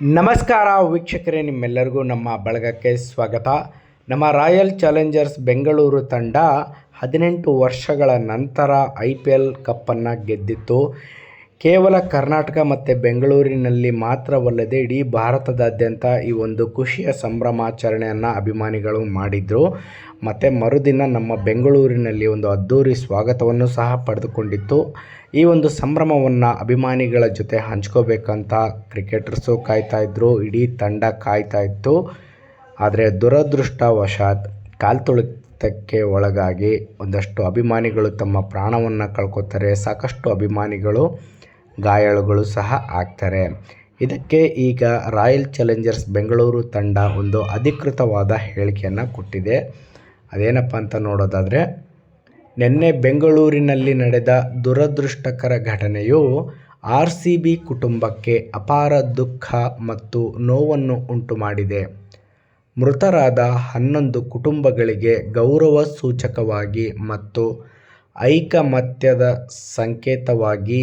ನಮಸ್ಕಾರ ವೀಕ್ಷಕರೇ, ನಿಮ್ಮೆಲ್ಲರಿಗೂ ನಮ್ಮ ಬಳಗಕ್ಕೆ ಸ್ವಾಗತ. ನಮ್ಮ ರಾಯಲ್ ಚಾಲೆಂಜರ್ಸ್ ಬೆಂಗಳೂರು ತಂಡ ಹದಿನೆಂಟು ವರ್ಷಗಳ ನಂತರ ಐ ಪಿ ಎಲ್ ಕಪ್ಪನ್ನು ಗೆದ್ದಿತ್ತು. ಕೇವಲ ಕರ್ನಾಟಕ ಮತ್ತು ಬೆಂಗಳೂರಿನಲ್ಲಿ ಮಾತ್ರವಲ್ಲದೆ ಇಡೀ ಭಾರತದಾದ್ಯಂತ ಈ ಒಂದು ಖುಷಿಯ ಸಂಭ್ರಮಾಚರಣೆಯನ್ನು ಅಭಿಮಾನಿಗಳು ಮಾಡಿದರು. ಮತ್ತು ಮರುದಿನ ನಮ್ಮ ಬೆಂಗಳೂರಿನಲ್ಲಿ ಒಂದು ಅದ್ಧೂರಿ ಸ್ವಾಗತವನ್ನು ಸಹ ಪಡೆದುಕೊಂಡಿತ್ತು. ಈ ಒಂದು ಸಂಭ್ರಮವನ್ನು ಅಭಿಮಾನಿಗಳ ಜೊತೆ ಹಂಚ್ಕೋಬೇಕಂತ ಕ್ರಿಕೆಟರ್ಸು ಕಾಯ್ತಾ ಇದ್ದರು ಇಡೀ ತಂಡ ಕಾಯ್ತಾಯಿತ್ತು ಆದರೆ ದುರದೃಷ್ಟವಶಾತ್ ಕಾಲ್ತುಳಿತಕ್ಕೆ ಒಳಗಾಗಿ ಒಂದಷ್ಟು ಅಭಿಮಾನಿಗಳು ತಮ್ಮ ಪ್ರಾಣವನ್ನು ಕಳ್ಕೊತಾರೆ. ಸಾಕಷ್ಟು ಅಭಿಮಾನಿಗಳು, ಗಾಯಾಳುಗಳು ಸಹ ಆಗ್ತಾರೆ. ಇದಕ್ಕೆ ಈಗ ರಾಯಲ್ ಚಾಲೆಂಜರ್ಸ್ ಬೆಂಗಳೂರು ತಂಡ ಒಂದು ಅಧಿಕೃತವಾದ ಹೇಳಿಕೆಯನ್ನು ಕೊಟ್ಟಿದೆ. ಅದೇನಪ್ಪ ಅಂತ ನೋಡೋದಾದರೆ, ನಿನ್ನೆ ಬೆಂಗಳೂರಿನಲ್ಲಿ ನಡೆದ ದುರದೃಷ್ಟಕರ ಘಟನೆಯು ಆರ್ ಸಿ ಬಿ ಕುಟುಂಬಕ್ಕೆ ಅಪಾರ ದುಃಖ ಮತ್ತು ನೋವನ್ನು ಉಂಟುಮಾಡಿದೆ. ಮೃತರಾದ ಹನ್ನೊಂದು ಕುಟುಂಬಗಳಿಗೆ ಗೌರವ ಸೂಚಕವಾಗಿ ಮತ್ತು ಐಕಮತ್ಯದ ಸಂಕೇತವಾಗಿ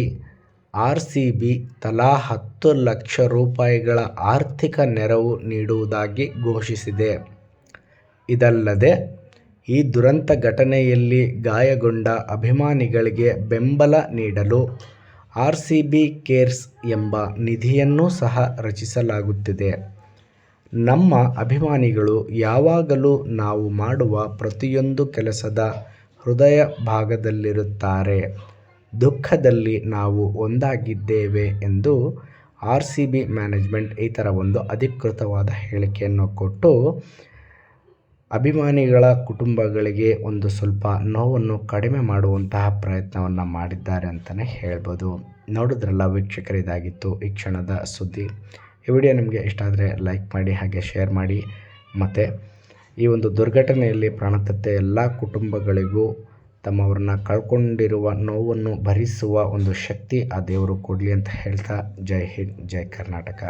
ಆರ್ ಸಿ ಬಿ ತಲಾ ಹತ್ತು ಲಕ್ಷ ರೂಪಾಯಿಗಳ ಆರ್ಥಿಕ ನೆರವು ನೀಡುವುದಾಗಿ ಘೋಷಿಸಿದೆ. ಇದಲ್ಲದೆ ಈ ದುರಂತ ಘಟನೆಯಲ್ಲಿ ಗಾಯಗೊಂಡ ಅಭಿಮಾನಿಗಳಿಗೆ ಬೆಂಬಲ ನೀಡಲು ಆರ್ ಸಿ ಬಿ ಕೇರ್ಸ್ ಎಂಬ ನಿಧಿಯನ್ನೂ ಸಹ ರಚಿಸಲಾಗುತ್ತಿದೆ. ನಮ್ಮ ಅಭಿಮಾನಿಗಳು ಯಾವಾಗಲೂ ನಾವು ಮಾಡುವ ಪ್ರತಿಯೊಂದು ಕೆಲಸದ ಹೃದಯ ಭಾಗದಲ್ಲಿರುತ್ತಾರೆ. ದುಃಖದಲ್ಲಿ ನಾವು ಒಂದಾಗಿದ್ದೇವೆ ಎಂದು ಆರ್ ಸಿ ಬಿ ಮ್ಯಾನೇಜ್ಮೆಂಟ್ ಈ ಥರ ಒಂದು ಅಧಿಕೃತವಾದ ಹೇಳಿಕೆಯನ್ನು ಕೊಟ್ಟು ಅಭಿಮಾನಿಗಳ ಕುಟುಂಬಗಳಿಗೆ ಒಂದು ಸ್ವಲ್ಪ ನೋವನ್ನು ಕಡಿಮೆ ಮಾಡುವಂತಹ ಪ್ರಯತ್ನವನ್ನು ಮಾಡಿದ್ದಾರೆ ಅಂತಲೇ ಹೇಳ್ಬೋದು. ನೋಡಿದ್ರಲ್ಲ ವೀಕ್ಷಕರು, ಇದಾಗಿತ್ತು ಈ ಕ್ಷಣದ ಸುದ್ದಿ. ಈ ವಿಡಿಯೋ ನಿಮಗೆ ಇಷ್ಟ ಆದರೆ ಲೈಕ್ ಮಾಡಿ, ಹಾಗೆ ಶೇರ್ ಮಾಡಿ. ಮತ್ತು ಈ ಒಂದು ದುರ್ಘಟನೆಯಲ್ಲಿ ಪ್ರಾಣತತ್ತೆ ಎಲ್ಲ ಕುಟುಂಬಗಳಿಗೂ ತಮ್ಮವ್ರನ್ನ ಕಳ್ಕೊಂಡಿರುವ ನೋವನ್ನು ಭರಿಸುವ ಒಂದು ಶಕ್ತಿ ಆ ದೇವರು ಕೊಡಲಿ ಅಂತ ಹೇಳ್ತಾ ಜೈ ಹಿಂದ್, ಜೈ ಕರ್ನಾಟಕ.